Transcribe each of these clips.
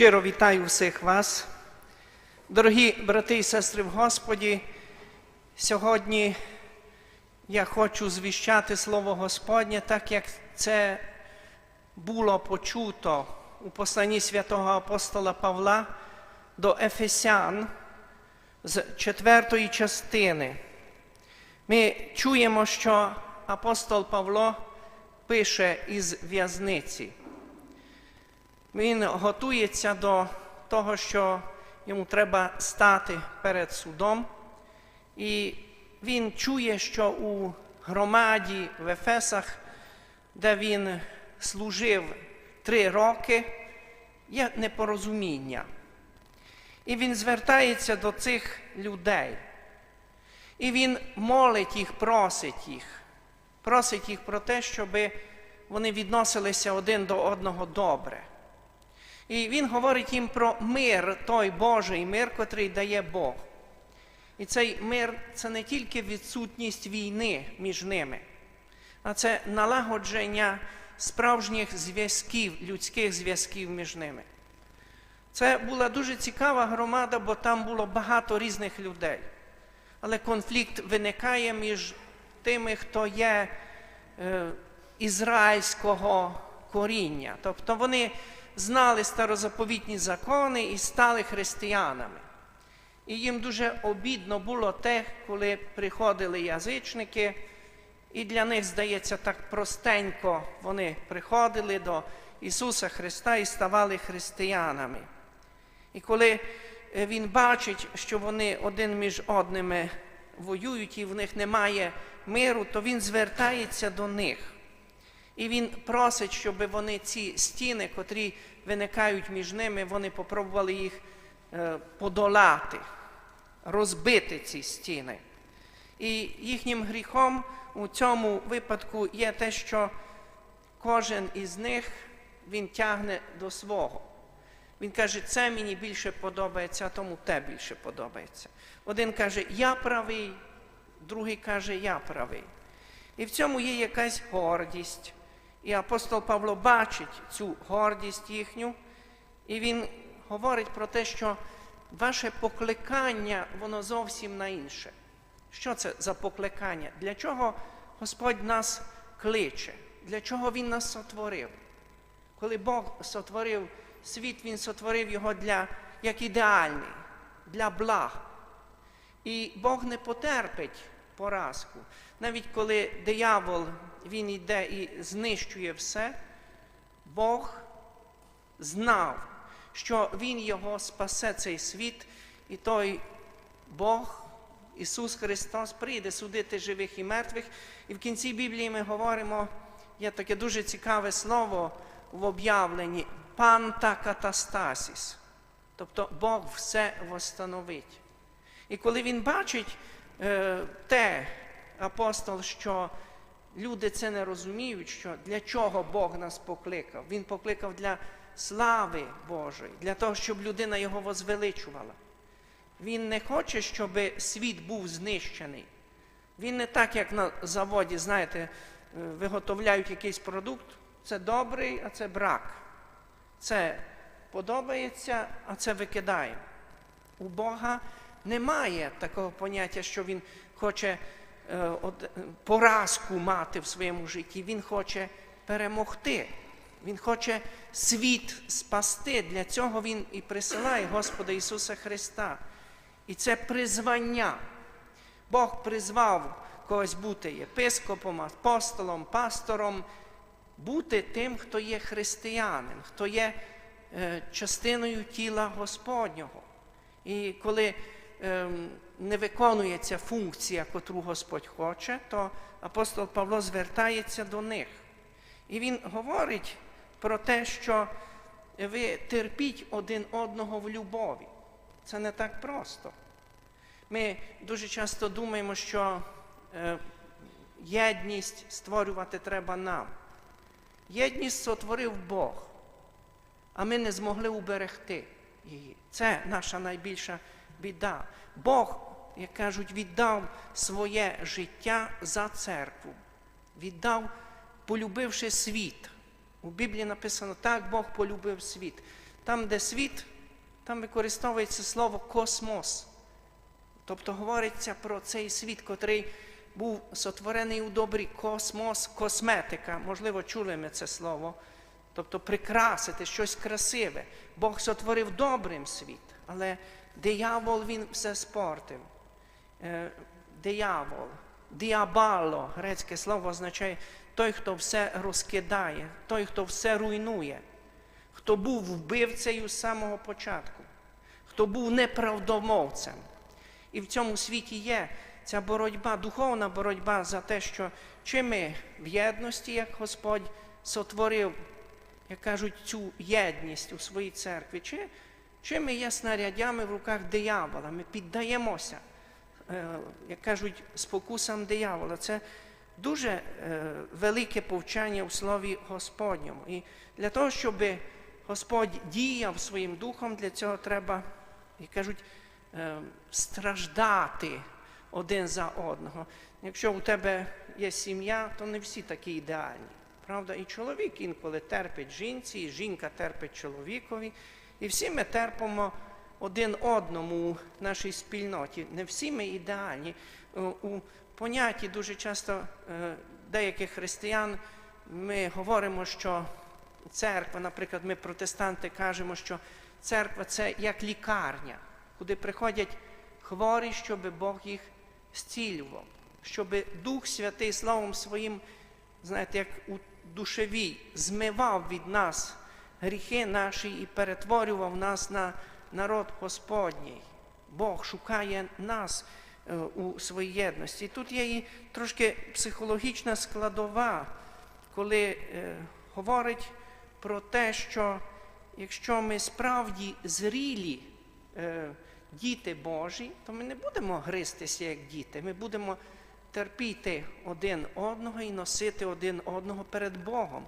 Щиро вітаю всіх вас. Дорогі брати і сестри в Господі, сьогодні я хочу звіщати Слово Господнє, так як це було почуто у посланні святого апостола Павла до Ефесян з четвертої частини. Ми чуємо, що апостол Павло пише із в'язниці. Він готується до того, що йому треба стати перед судом, і він чує, що у громаді в Ефесах, де він служив три роки, є непорозуміння. І він звертається до цих людей. І він молить їх, просить їх, просить їх про те, щоб вони відносилися один до одного добре. І він говорить їм про мир, той Божий мир, котрий дає Бог. І цей мир це не тільки відсутність війни між ними, а це налагодження справжніх зв'язків, людських зв'язків між ними. Це була дуже цікава громада, бо там було багато різних людей. Але конфлікт виникає між тими, хто є е, ізраїльського коріння. Тобто вони знали старозаповітні закони і стали християнами. І їм дуже обідно було те, коли приходили язичники, і для них, здається, так простенько вони приходили до Ісуса Христа і ставали християнами. І коли е, він бачить, що вони один між одними воюють і в них немає миру, то він звертається до них. І він просить, щоб вони ці стіни, котрі виникають між ними, вони попробували їх е, подолати, розбити ці стіни. І їхнім гріхом у цьому випадку є те, що кожен із них він тягне до свого. Він каже, це мені більше подобається, а тому те більше подобається. Один каже, я правий, другий каже, я правий. І в цьому є якась гордість. І апостол Павло бачить цю гордість їхню, і він говорить про те, що ваше покликання, воно зовсім на інше. Що це за покликання? Для чого Господь нас кличе? Для чого Він нас сотворив? Коли Бог сотворив світ, Він сотворив його для, як ідеальний, для благ. І Бог не потерпить поразку. Навіть коли диявол він йде і знищує все, Бог знав, що Він його спасе цей світ, і той Бог, Ісус Христос, прийде судити живих і мертвих. І в кінці Біблії ми говоримо, є таке дуже цікаве слово в об'явленні панта катастасіс. Тобто Бог все восстановить. І коли він бачить те, апостол, що люди це не розуміють, що для чого Бог нас покликав. Він покликав для слави Божої, для того, щоб людина його возвеличувала. Він не хоче, щоб світ був знищений. Він не так, як на заводі, знаєте, е, виготовляють якийсь продукт. Це добрий, а це брак. Це подобається, а це викидаємо. У Бога немає такого поняття, що Він хоче е, поразку мати в своєму житті. Він хоче перемогти. Він хоче світ спасти. Для цього Він і присилає Господа Ісуса Христа. І це призвання. Бог призвав когось бути єпископом, апостолом, пастором, бути тим, хто є християнин, хто є е, частиною тіла Господнього. І коли е, не виконується функція, котру Господь хоче, то апостол Павло звертається до них. І він говорить про те, що ви терпіть один одного в любові. Це не так просто. Ми дуже часто думаємо, що е, єдність створювати треба нам. Єдність сотворив Бог, а ми не змогли уберегти її. Це наша найбільша біда. Бог, як кажуть, віддав своє життя за церкву, віддав, полюбивши світ. У Біблії написано, так Бог полюбив світ. там, де світ, там використовується слово космос. Тобто говориться про цей світ, котрий був сотворений у добрі космос, косметика. Можливо, чули ми це слово. Тобто прикрасити щось красиве. Бог сотворив добрим світ, але диявол він все спортив. Е, диявол, діабало, грецьке слово означає той, хто все розкидає, той, хто все руйнує, хто був вбивцею з самого початку, хто був неправдомовцем. І в цьому світі є ця боротьба, духовна боротьба за те, що чи ми в єдності, як Господь сотворив, як кажуть, цю єдність у своїй церкві, чи, чи ми є снарядями в руках диявола, ми піддаємося, е, як кажуть, спокусам диявола. Це дуже е, велике повчання у Слові Господньому. І для того, щоб Господь діяв своїм духом, для цього треба, як кажуть, е, страждати один за одного. Якщо у тебе є сім'я, то не всі такі ідеальні. Правда, і чоловік інколи терпить жінці, і жінка терпить чоловікові. І всі ми терпимо один одному у нашій спільноті. Не всі ми ідеальні. У- У понятті дуже часто е, деяких християн ми говоримо, що церква, наприклад, ми протестанти кажемо, що церква це як лікарня, куди приходять хворі, щоб Бог їх зцілював, щоб Дух Святий Словом Своїм, знаєте, як у душевій, змивав від нас гріхи наші і перетворював нас на народ Господній. Бог шукає нас е, у своїй єдності. Тут є і трошки психологічна складова, коли е, говорить про те, що якщо ми справді зрілі е, діти Божі, то ми не будемо гристися як діти. Ми будемо терпіти один одного і носити один одного перед Богом,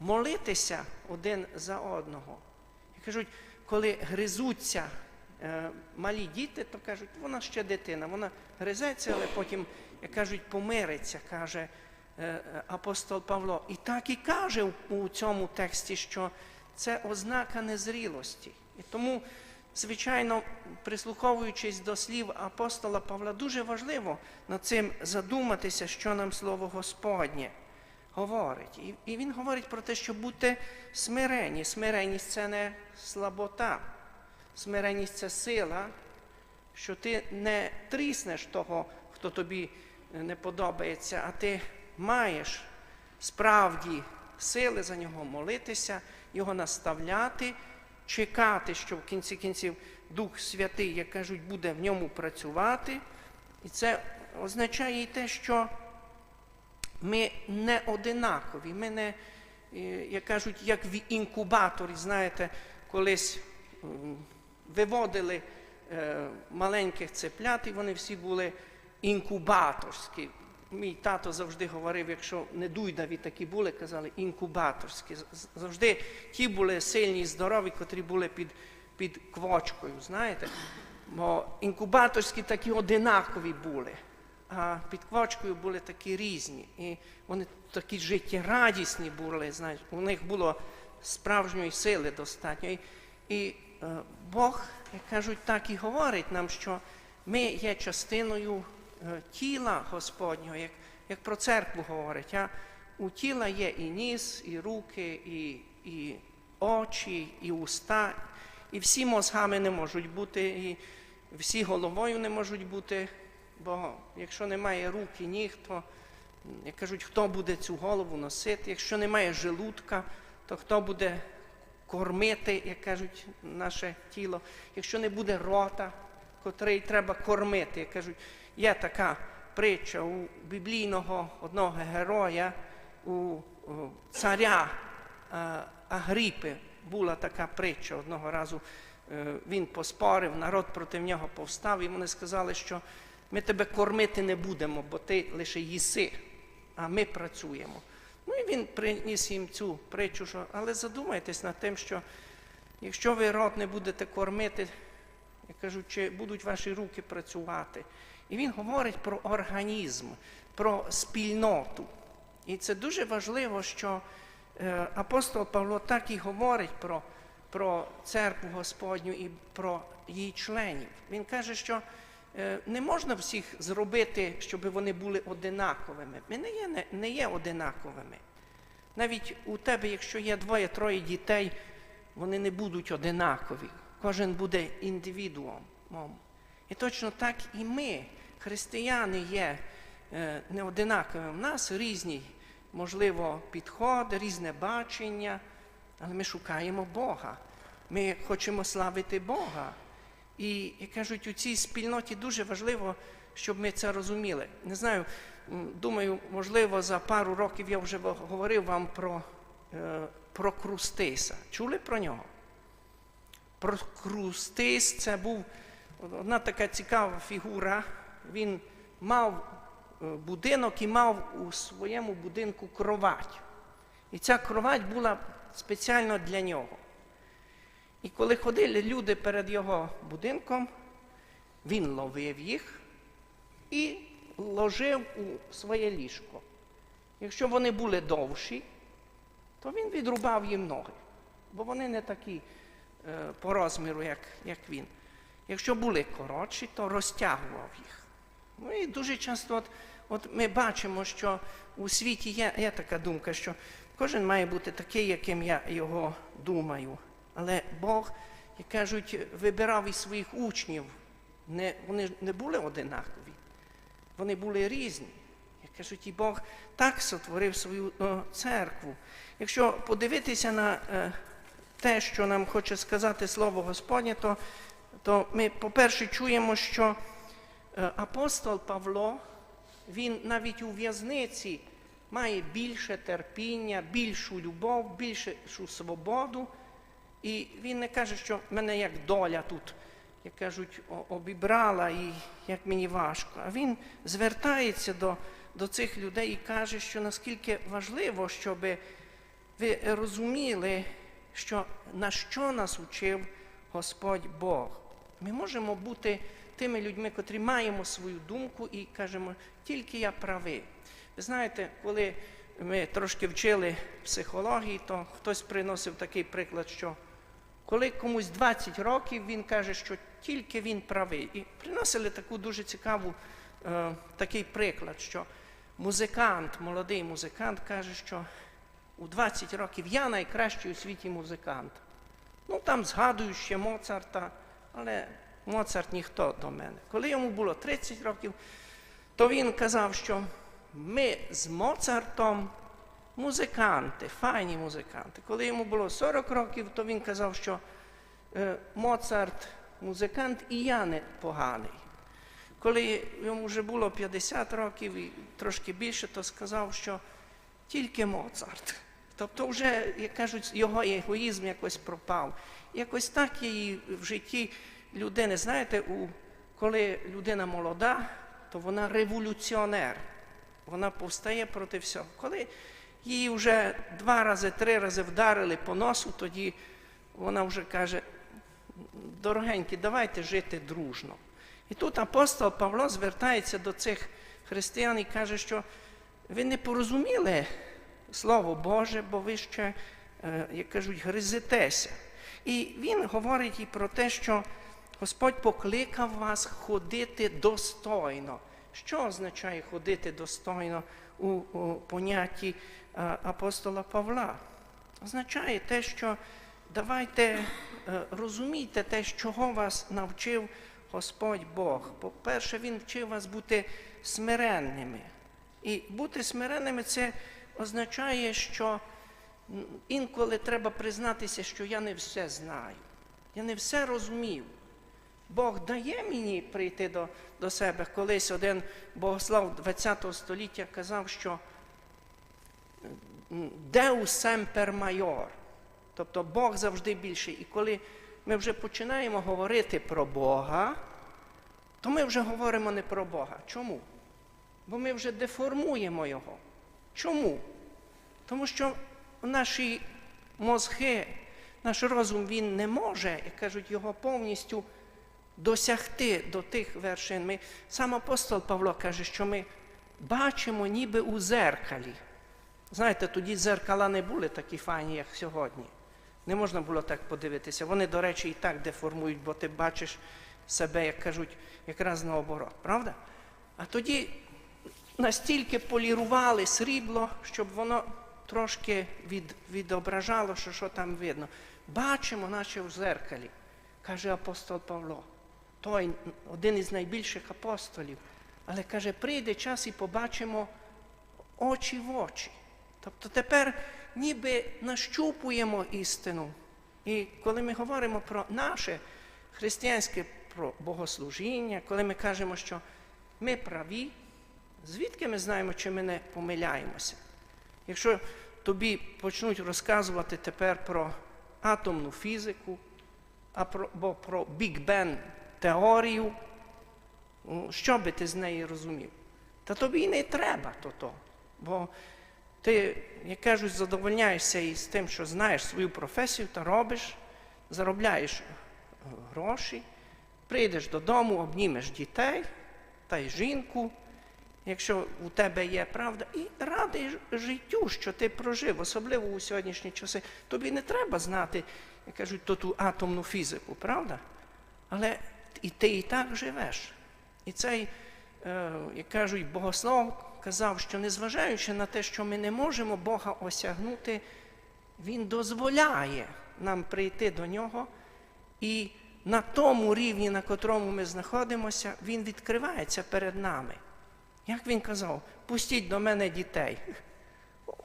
молитися один за одного. І кажуть, коли гризуться е, малі діти, то кажуть, вона ще дитина, вона гризеться, але потім, як кажуть, помириться, каже е, апостол Павло. І так і каже у, у цьому тексті, що це ознака незрілості. І тому, звичайно, прислуховуючись до слів апостола Павла, дуже важливо над цим задуматися, що нам слово Господнє говорить. І, він говорить про те, що бути смирені. Смиреність це не слабота. Смиреність це сила, що ти не тріснеш того, хто тобі не подобається, а ти маєш справді сили за нього молитися, його наставляти, чекати, що в кінці кінців Дух Святий, як кажуть, буде в ньому працювати. І це означає і те, що ми не одинакові, ми не, е, як кажуть, як в інкубаторі, знаєте, колись виводили е, маленьких цеплят, і вони всі були інкубаторські. Мій тато завжди говорив, якщо не дуйдаві такі були, казали інкубаторські. Завжди ті були сильні і здорові, котрі були під, під квочкою, знаєте. Бо інкубаторські такі одинакові були, а під квочкою були такі різні. І вони такі життєрадісні були, знаєте, у них було справжньої сили достатньо. І, і е, Бог, як кажуть, так і говорить нам, що ми є частиною тіла Господнього, як, як про церкву говорить. А у тіла є і ніс, і руки, і, і очі, і уста, і всі мозгами не можуть бути, і всі головою не можуть бути, бо якщо немає рук і ніг, то, як кажуть, хто буде цю голову носити? Якщо немає желудка, то хто буде кормити, як кажуть, наше тіло? Якщо не буде рота, котрий треба кормити, як кажуть, є така притча у біблійного одного героя, у, царя е, Агріпи була така притча. Одного разу е, він поспорив, народ проти нього повстав, і вони сказали, що ми тебе кормити не будемо, бо ти лише їси, а ми працюємо. Ну і він приніс їм цю притчу, що, але задумайтесь над тим, що якщо ви рот не будете кормити, я кажу, чи будуть ваші руки працювати. І він говорить про організм, про спільноту. І це дуже важливо, що е, апостол Павло так і говорить про, про церкву Господню і про її членів. Він каже, що е, не можна всіх зробити, щоб вони були одинаковими. Ми не є, не, є одинаковими. Навіть у тебе, якщо є двоє-троє дітей, вони не будуть одинакові. Кожен буде індивідуумом. І точно так і ми, християни, є е, неодинаковими. У нас різні, можливо, підходи, різне бачення, але ми шукаємо Бога. Ми хочемо славити Бога. І, як кажуть, у цій спільноті дуже важливо, щоб ми це розуміли. Не знаю, думаю, можливо, за пару років я вже говорив вам про, е, про Крустиса. Чули про нього? Про Крустис це був одна така цікава фігура. Він мав е, будинок і мав у своєму будинку кровать. І ця кровать була спеціально для нього. І коли ходили люди перед його будинком, він ловив їх і ложив у своє ліжко. Якщо вони були довші, то він відрубав їм ноги, бо вони не такі е, по розміру, як, як він. Якщо були коротші, то розтягував їх. Ну і дуже часто от, от ми бачимо, що у світі є, є така думка, що кожен має бути такий, яким я його думаю. Але Бог, як кажуть, вибирав із своїх учнів. Не, вони не були одинакові, вони були різні. Як кажуть, і Бог так сотворив свою о, церкву. Якщо подивитися на е, те, що нам хоче сказати Слово Господнє, то, то ми, по-перше, чуємо, що е, апостол Павло, він навіть у в'язниці має більше терпіння, більшу любов, більшу свободу. І він не каже, що мене як доля тут, як кажуть, обібрала і як мені важко. А він звертається до, до цих людей і каже, що наскільки важливо, щоб ви розуміли, що на що нас учив Господь Бог. Ми можемо бути тими людьми, котрі маємо свою думку і кажемо, тільки я правий. Ви знаєте, коли ми трошки вчили психології, то хтось приносив такий приклад, що коли комусь 20 років, він каже, що тільки він правий. І приносили таку дуже цікаву е, такий приклад, що музикант, молодий музикант каже, що у 20 років я найкращий у світі музикант. Ну там згадую ще Моцарта, але Моцарт ніхто до мене. Коли йому було 30 років, то він казав, що ми з Моцартом музиканти, файні музиканти. Коли йому було 40 років, то він казав, що Моцарт музикант і я не поганий. Коли йому вже було 50 років і трошки більше, то сказав, що тільки Моцарт. Тобто, вже, як кажуть, його егоїзм якось пропав. Якось так і в житті людини. Знаєте, у, коли людина молода, то вона революціонер. Вона повстає проти всього. Коли її вже два рази, три рази вдарили по носу, тоді вона вже каже, дорогенькі, давайте жити дружно. І тут апостол Павло звертається до цих християн і каже, що ви не порозуміли Слово Боже, бо ви ще, е, як кажуть, гризитеся. І він говорить і про те, що Господь покликав вас ходити достойно. Що означає ходити достойно у, у понятті е, апостола Павла? Означає те, що давайте е, розумійте те, чого вас навчив Господь Бог. По-перше, Він вчив вас бути смиренними. І бути смиренними це означає, що інколи треба признатися, що я не все знаю, я не все розумів. Бог дає мені прийти до, до себе. Колись один богослов ХХ століття казав, що Deus semper major, тобто Бог завжди більший. І коли ми вже починаємо говорити про Бога, то ми вже говоримо не про Бога. Чому? Бо ми вже деформуємо Його. Чому? Тому що наші мозги, наш розум, він не може, як кажуть, його повністю досягти до тих вершин. Ми, сам апостол Павло каже, що ми бачимо ніби у зеркалі. Знаєте, тоді зеркала не були такі файні, як сьогодні. Не можна було так подивитися. Вони, до речі, і так деформують, бо ти бачиш себе, як кажуть, якраз наоборот, правда? А тоді настільки полірували срібло, щоб воно трошки від, відображало, що, що там видно. Бачимо, наче в зеркалі, каже апостол Павло. Той один із найбільших апостолів. Але каже, прийде час і побачимо очі в очі. Тобто тепер ніби нащупуємо істину. І коли ми говоримо про наше християнське про богослужіння, коли ми кажемо, що ми праві, звідки ми знаємо, чи ми не помиляємося? Якщо тобі почнуть розказувати тепер про атомну фізику, або про Біг Бен теорію, що би ти з неї розумів? Та тобі і не треба то то. Бо ти, як кажуть, задовольняєшся із тим, що знаєш свою професію та робиш, заробляєш е, гроші, прийдеш додому, обнімеш дітей та й жінку, якщо у тебе є правда, і радий життю, що ти прожив, особливо у сьогоднішні часи. Тобі не треба знати, як кажуть, то ту атомну фізику, правда? Але і ти і так живеш. І цей, е, як кажуть, богослов казав, що незважаючи на те, що ми не можемо Бога осягнути, Він дозволяє нам прийти до нього, і на тому рівні, на котрому ми знаходимося, Він відкривається перед нами. Як він казав, пустіть до мене дітей.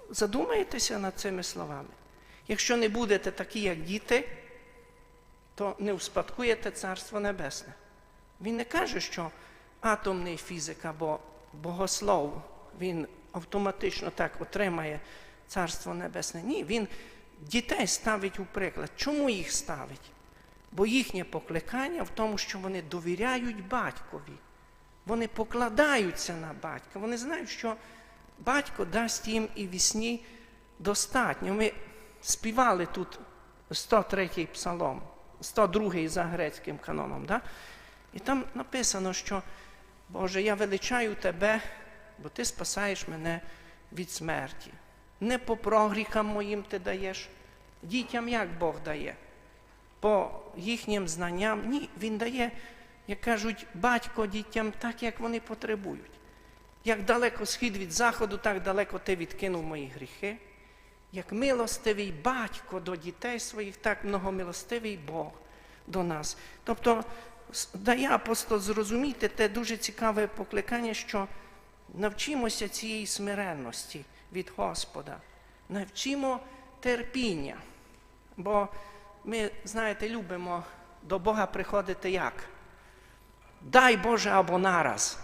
Задумайтеся над цими словами. Якщо не будете такі, як діти, то не успадкуєте Царство Небесне. Він не каже, що атомний фізик або богослов, він автоматично так отримає Царство Небесне. Ні, він дітей ставить у приклад. Чому їх ставить? Бо їхнє покликання в тому, що вони довіряють батькові. Вони покладаються на батька. Вони знають, що батько дасть їм і вісні достатньо. Ми співали тут 103-й псалом, 102-й за грецьким каноном. Да? І там написано, що Боже, я величаю Тебе, бо Ти спасаєш мене від смерті. Не по прогріхам моїм ти даєш, дітям як Бог дає, по їхнім знанням. Ні, Він дає, як кажуть, батько дітям так, як вони потребують. Як далеко схід від заходу, так далеко ти відкинув мої гріхи. Як милостивий батько до дітей своїх, так многомилостивий Бог до нас. Тобто дає апостол зрозуміти те дуже цікаве покликання, що навчимося цієї смиренності від Господа, навчимо терпіння. Бо ми, знаєте, любимо до Бога приходити як? Дай Боже або нараз.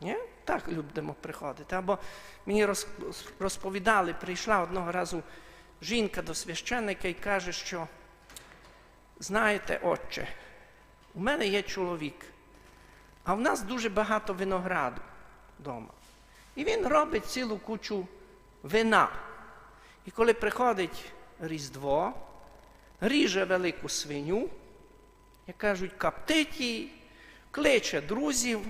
Ні? Так любимо приходити. Або мені розповідали, прийшла одного разу жінка до священника і каже, що знаєте, отче, у мене є чоловік, а в нас дуже багато винограду вдома. І він робить цілу кучу вина. І коли приходить Різдво, ріже велику свиню, як кажуть, коптить її, кличе друзів,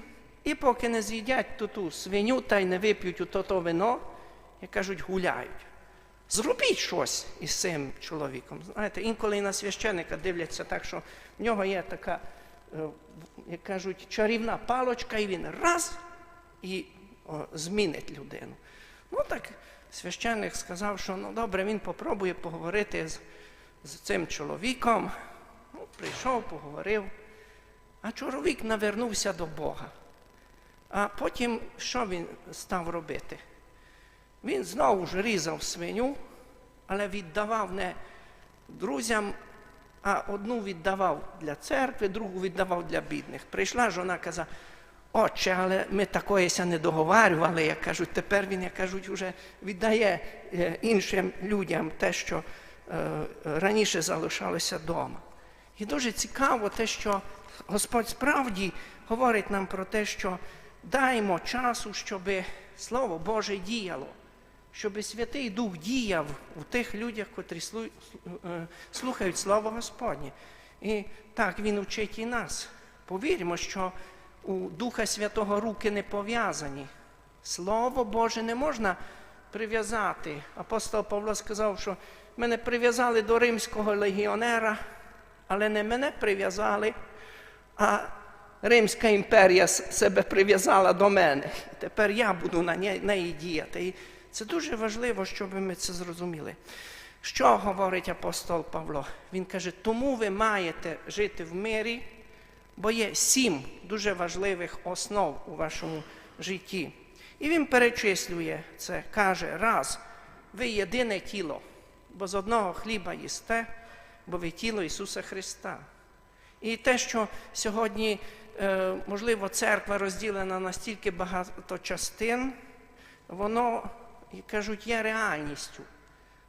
і поки не з'їдять ту ту свиню та й не вип'ють то, то вино, як кажуть, гуляють. Зробіть щось із цим чоловіком. Знаєте, інколи і на священика дивляться так, що в нього є така, е, як кажуть, чарівна палочка, і він раз і о, змінить людину. Ну так священник сказав, що ну добре, він попробує поговорити з, з цим чоловіком. Ну, прийшов, поговорив. А чоловік навернувся до Бога. А потім що він став робити? Він знову ж різав свиню, але віддавав не друзям, а одну віддавав для церкви, другу віддавав для бідних. Прийшла жона, казала, отче, але ми такоїся не договарювали, як кажуть, тепер він, як кажуть, вже віддає е, іншим людям те, що е, раніше залишалося вдома. І дуже цікаво те, що Господь справді говорить нам про те, що даймо часу, щоб Слово Боже діяло, щоб Святий Дух діяв у тих людях, котрі е, слухають Слово Господнє. І так Він вчить і нас. Повіримо, що у Духа Святого руки не пов'язані. Слово Боже не можна прив'язати. Апостол Павло сказав, що Мене прив'язали до римського легіонера, але не мене прив'язали, а Римська імперія себе прив'язала до мене. Тепер я буду на неї діяти. І це дуже важливо, щоб ми це зрозуміли. Що говорить апостол Павло? Він каже, тому ви маєте жити в мирі, бо є сім дуже важливих основ у вашому житті. І він перечислює це, каже, раз, ви єдине тіло, бо з одного хліба їсте, бо ви тіло Ісуса Христа. І те, що сьогодні, е, можливо, церква розділена на стільки багато частин, воно, кажуть, є реальністю.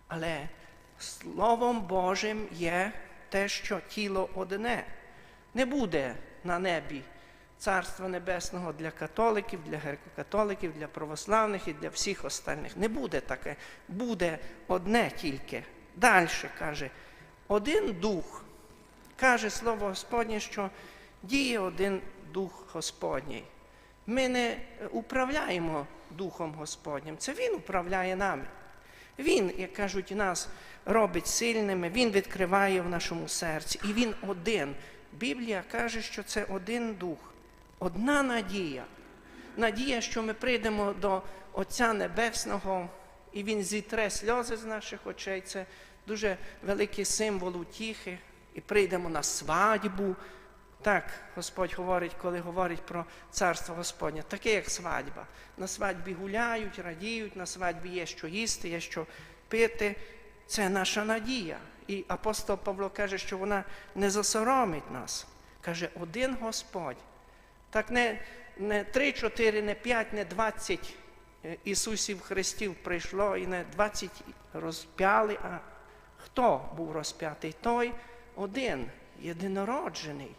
Але Словом Божим є те, що тіло одне. Не буде на небі Царства Небесного для католиків, для греко-католиків, для православних і для всіх остальних. Не буде таке. Буде одне тільки. Далі каже, один дух. Каже Слово Господнє, що діє один дух Господній. Ми не управляємо Духом Господнім. Це Він управляє нами. Він, як кажуть, нас робить сильними, Він відкриває в нашому серці. І Він один. Біблія каже, що це один дух, одна надія. Надія, що ми прийдемо до Отця Небесного, і Він зітре сльози з наших очей. Це дуже великий символ утіхи. І прийдемо на свадьбу. Так, Господь говорить, коли говорить про царство Господнє, таке як свадьба. На свадьбі гуляють, радіють, на свадьбі є що їсти, є що пити. Це наша надія. І апостол Павло каже, що вона не засоромить нас. Каже, один Господь. Так не, 3, 4, не 5, не 20 е, Ісусів Христів прийшло і не 20 розп'яли, а хто був розп'ятий? Той один, єдинороджений,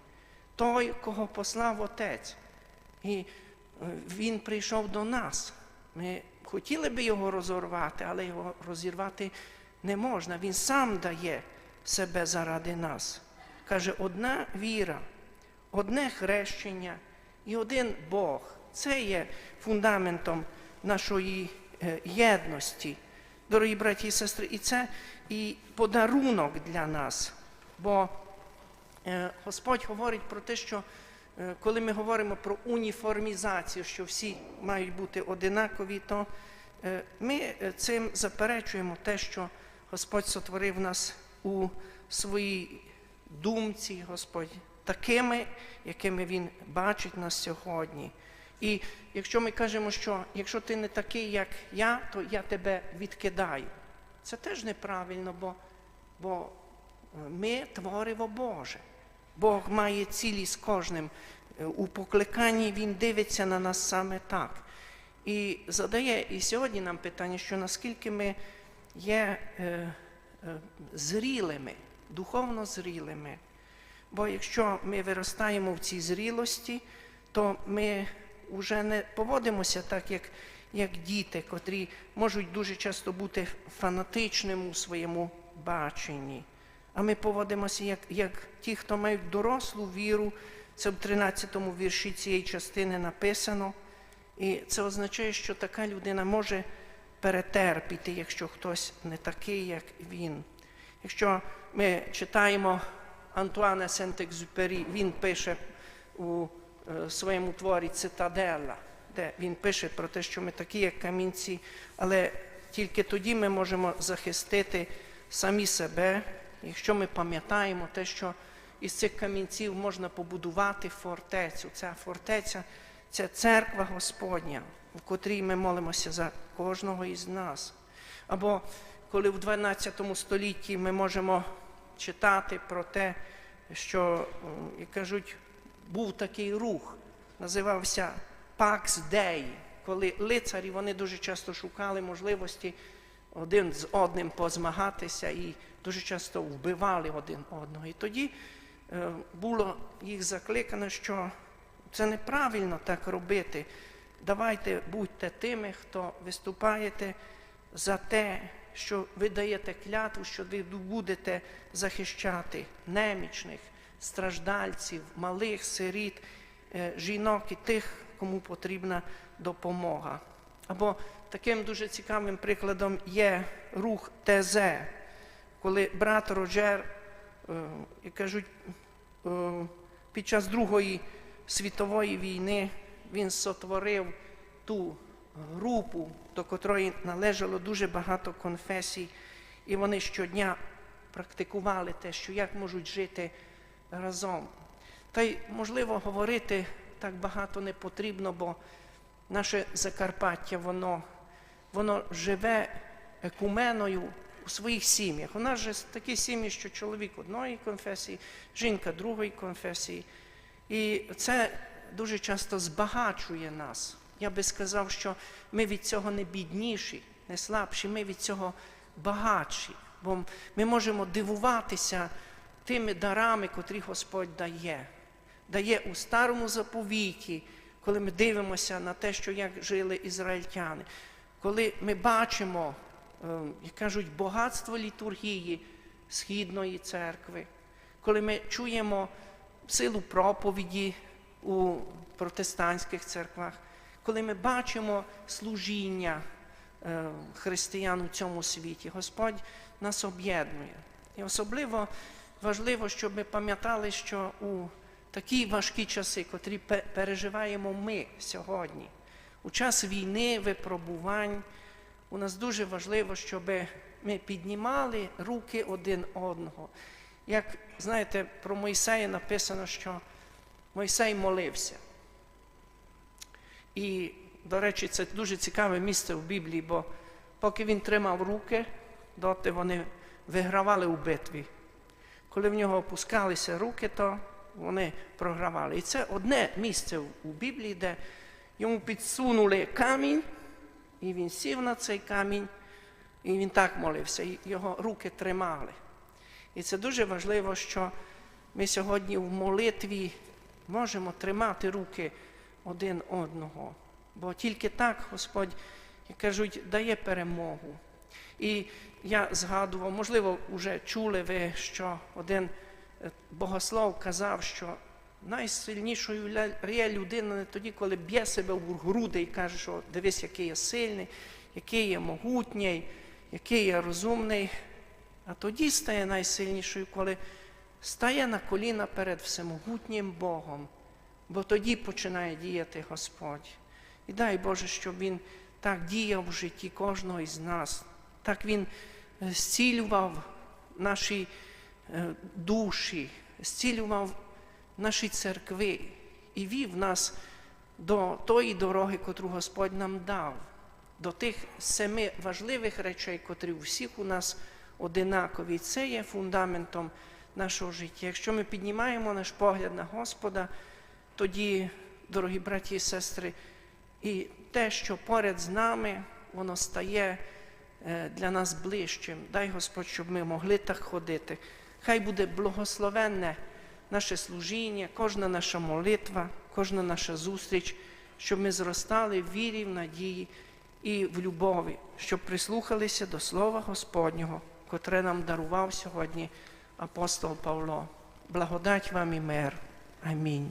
той, кого послав Отець. І е, Він прийшов до нас. Ми хотіли би його розорвати, але його розірвати не можна. Він сам дає себе заради нас. Каже, одна віра, одне хрещення і один Бог. Це є фундаментом нашої е, єдності. Дорогі браті і сестри, і це і подарунок для нас. Бо е, Господь говорить про те, що е, коли ми говоримо про уніформізацію, що всі мають бути одинакові, то е, ми цим заперечуємо те, що Господь сотворив нас у своїй думці, Господь, такими, якими Він бачить нас сьогодні. І якщо ми кажемо, що якщо ти не такий, як я, то я тебе відкидаю. Це теж неправильно, бо, бо ми твориво Боже. Бог має цілі з кожним. Е, У покликанні Він дивиться на нас саме так. І задає і сьогодні нам питання, що наскільки ми є е, е, зрілими, духовно зрілими. Бо якщо ми виростаємо в цій зрілості, то ми вже не поводимося так, як, як діти, котрі можуть дуже часто бути фанатичними у своєму баченні. А ми поводимося як, як ті, хто мають дорослу віру. Це в 13-му вірші цієї частини написано. І це означає, що така людина може перетерпіти, якщо хтось не такий, як він. Якщо ми читаємо Антуана Сент-Екзюпері, він пише у е, своєму творі Цитаделла, де він пише про те, що ми такі, як камінці, але тільки тоді ми можемо захистити самі себе, якщо ми пам'ятаємо те, що із цих камінців можна побудувати фортецю. Ця фортеця це церква Господня, в котрій ми молимося за кожного із нас. Або коли в 12 столітті ми можемо читати про те, що, як кажуть, був такий рух, називався Pax Dei, коли лицарі вони дуже часто шукали можливості один з одним позмагатися і дуже часто вбивали один одного. І тоді е, було їх закликано, що це неправильно так робити. Давайте будьте тими, хто виступаєте за те, що ви даєте клятву, що ви будете захищати немічних, страждальців, малих, сиріт, е, жінок і тих, кому потрібна допомога. Або таким дуже цікавим прикладом є рух ТЗ. коли брат Роджер, е, як кажуть, е, під час Другої світової війни він сотворив ту групу, до котрої належало дуже багато конфесій, і вони щодня практикували те, що як можуть жити разом. Та й, можливо, говорити так багато не потрібно, бо наше Закарпаття, воно, воно живе екуменою у своїх сім'ях. У нас же такі сім'ї, що чоловік одної конфесії, жінка другої конфесії. І це дуже часто збагачує нас. Я би сказав, що ми від цього не бідніші, не слабші, ми від цього багатші. Бо ми можемо дивуватися тими дарами, котрі Господь дає. Дає у старому заповіті, коли ми дивимося на те, що як жили ізраїльтяни, коли ми бачимо, е, як кажуть, багатство літургії Східної церкви, коли ми чуємо силу проповіді у протестантських церквах, коли ми бачимо служіння е, християн у цьому світі, Господь нас об'єднує. І особливо важливо, щоб ми пам'ятали, що у такі важкі часи, котрі переживаємо ми сьогодні, у час війни, випробувань, у нас дуже важливо, щоб ми піднімали руки один одного. Як знаєте, про Мойсея написано, що Мойсей молився. І, до речі, це дуже цікаве місце в Біблії, бо поки він тримав руки, доти вони вигравали у битві. Коли в нього опускалися руки, то вони програвали. І це одне місце у Біблії, де йому підсунули камінь, і він сів на цей камінь, і він так молився, і його руки тримали. І це дуже важливо, що ми сьогодні в молитві можемо тримати руки один одного. Бо тільки так Господь, як кажуть, дає перемогу. І я згадував, можливо, вже чули ви, що один богослов казав, що найсильнішою є людина не тоді, коли б'є себе в груди і каже, що дивись, який я сильний, який я могутній, який я розумний. А тоді стає найсильнішою, коли стає на коліна перед всемогутнім Богом, бо тоді починає діяти Господь. І дай Боже, щоб Він так діяв в житті кожного із нас, так Він е, зцілював наші е, душі, зцілював наші церкви і вів нас до тої дороги, котру Господь нам дав, до тих семи важливих речей, котрі у всіх у нас одинакові. Це є фундаментом нашого життя. Якщо ми піднімаємо наш погляд на Господа, тоді, дорогі браті і сестри, і те, що поряд з нами, воно стає е, для нас ближчим. Дай Господь, щоб ми могли так ходити. Хай буде благословенне наше служіння, кожна наша молитва, кожна наша зустріч, щоб ми зростали в вірі, в надії і в любові, щоб прислухалися до Слова Господнього, котре нам дарував сьогодні апостол Павло. Благодать вам і мир. Амінь.